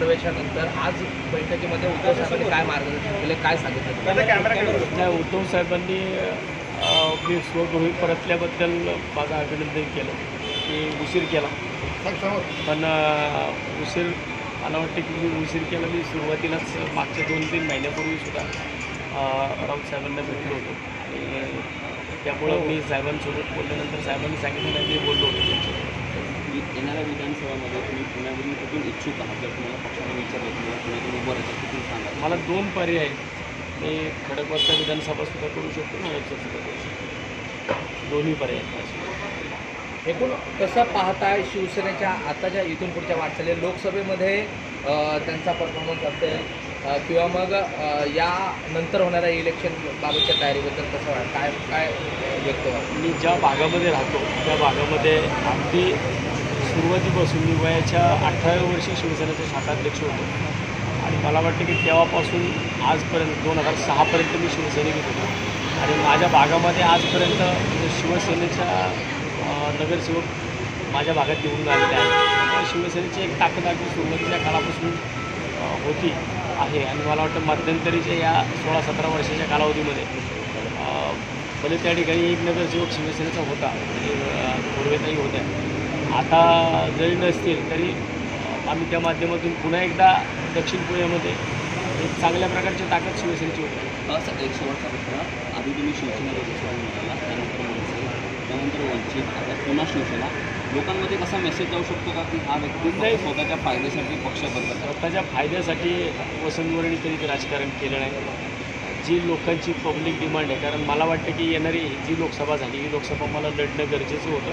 प्रवेशानंतर आज बैठकीमध्ये उद्धव साहेबांनी काय मार्गदर्शन केले काय सांगितलं? नाही उद्धव साहेबांनी मी स्वगृही परतल्याबद्दल माझं अभिनंदन केलं की उशीर केला. पण उशीर मला वाटतं की मी उशीर केला मी सुरुवातीलाच मागच्या दोन तीन महिन्यापूर्वी सुद्धा राऊत साहेबांना भेटलो होतो. आणि त्यामुळं मी साहेबांसोबत बोलल्यानंतर साहेबांनी सांगितलं नाही मी बोललो होतो. येणाऱ्या विधानसभामध्ये तुम्ही पुण्यावरून कुठून इच्छुक आहात जर तुम्हाला पक्षाने विचारलं तुम्हाला पुण्यातून उभं राहायचं कुठून सांगा. मला दोन पर्याय आहेत. मी खडकवासला विधानसभा सुद्धा करू शकतो नाळेश्वर सुद्धा करू शकतो. दोन्ही पर्याय. एकूण कसं पाहताय शिवसेनेच्या आताच्या इथून पुढच्या वाटचाली लोकसभेमध्ये त्यांचा परफॉर्मन्स असेल किंवा मग या नंतर होणाऱ्या इलेक्शन बाबतच्या तयारीबद्दल कसं काय काय व्यक्त मी ज्या भागामध्ये राहतो त्या भागामध्ये अगदी सुरुवातीपासून मी वयाच्या अठराव्या वर्षी शिवसेनेचे शाखाध्यक्ष होतो. आणि मला वाटतं की तेव्हापासून आजपर्यंत दोन हजार सहापर्यंत मी शिवसैनिक होतो. आणि माझ्या भागामध्ये आजपर्यंत म्हणजे शिवसेनेच्या नगरसेवक माझ्या भागात निवडून आलेले आहेत. त्यामुळे शिवसेनेची एक ताकद अगदी सुरुवातीच्या काळापासून होती आहे. आणि मला वाटतं मध्यंतरीच्या या सोळा सतरा वर्षाच्या कालावधीमध्ये भले त्या ठिकाणी एक नगरसेवक शिवसेनेचा होता म्हणजे, पूर्वेताई होत्या. आता जरी नसतील तरी आम्ही त्या माध्यमातून पुन्हा एकदा दक्षिण पुण्यामध्ये एक चांगल्या प्रकारची ताकद शिवसेनेची होती असं एक शेवटचा प्रश्न. आधी तुम्ही शिवसेनेचा दुसरा म्हणाला त्यानंतर त्यानंतर वंचित आता पुन्हा शिवसेना. लोकांमध्ये कसा मेसेज जाऊ शकतो का की हा व्यक्ती नाही. स्वतःच्या फायद्यासाठी पक्ष बदलत स्वतःच्या फायद्यासाठी वसंत मोरेने कधीच राजकारण केलं नाही. जी लोकांची पब्लिक डिमांड आहे कारण मला वाटतं की येणारी जी लोकसभा झाली ही लोकसभा मला लढणं गरजेचं होतं.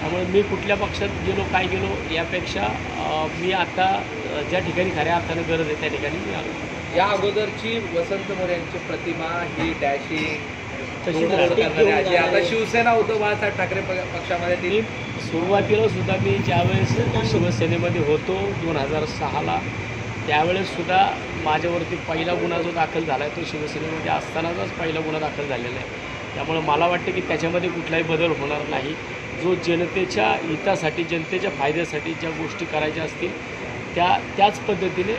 त्यामुळे मी कुठल्या पक्षात गेलो काय गेलो यापेक्षा मी आता ज्या ठिकाणी खऱ्या अर्थानं गरज आहे त्या ठिकाणी मी आलो. या अगोदरची वसंत मोरे यांची प्रतिमा ही डॅशिंग तशी आता शिवसेना उद्धव बाळासाहेब ठाकरे प- पक्षामध्ये. मी सुरुवातीला सुद्धा मी ज्यावेळेस शिवसेनेमध्ये होतो दोन हजार सहाला त्यावेळेस सुद्धा माझ्यावरती पहिला गुन्हा जो दाखल झाला आहे तो शिवसेनेमध्ये असतानाचाच पहिला गुन्हा दाखल झालेला आहे. त्यामुळे मला वाटतं की त्याच्यामध्ये कुठलाही बदल होणार नाही. जो जनतेच्या हितासाठी जनतेच्या फायद्यासाठी ज्या गोष्टी करायच्या असतील त्या त्याच पद्धतीने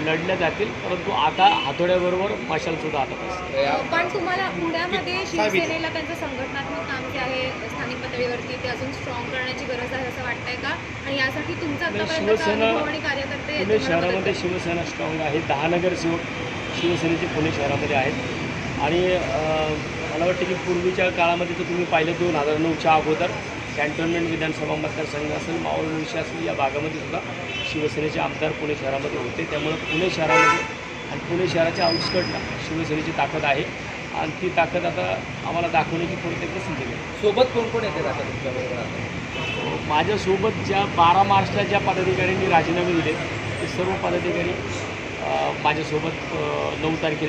लढल्या जातील. परंतु आता हातोड्याबरोबर मशालसुद्धा हातात असते या- पण तुम्हाला पुण्यामध्ये शिवसेनेला त्यांचं संघटनात्मक काम जे आहे स्थानिक पातळीवरती ते अजून स्ट्रॉंग करण्याची गरज आहे असं वाटतंय का? आणि यासाठी तुमचा शिवसेना- पुणे शहरामध्ये? शिवसेना स्ट्रॉंग आहे. दहा नगरसेवक शिवसेनेचे पुणे शहरामध्ये आहेत. आणि मला वाटतं की पूर्वीच्या काळामध्ये तर तुम्ही पाहिलं दोन हजार नऊच्या अगोदर कॅन्टोन्मेंट विधानसभा मतदारसंघ असेल मावळ मुळशी असेल या भागामध्ये सुद्धा शिवसेनेचे आमदार पुणे शहरामध्ये होते. त्यामुळं पुणे शहरामध्ये आणि पुणे शहराच्या आउटस्कटला शिवसेनेची ताकद आहे. आणि ती ताकद आता आम्हाला दाखवण्याची प्रत्येक संधी मिळेल. सोबत कोण कोण येते आता तुमच्याबरोबर आता? माझ्यासोबत ज्या बारा मार्चला ज्या पदाधिकाऱ्यांनी राजीनामे दिले ते सर्व पदाधिकारी माझ्यासोबत नऊ तारखेला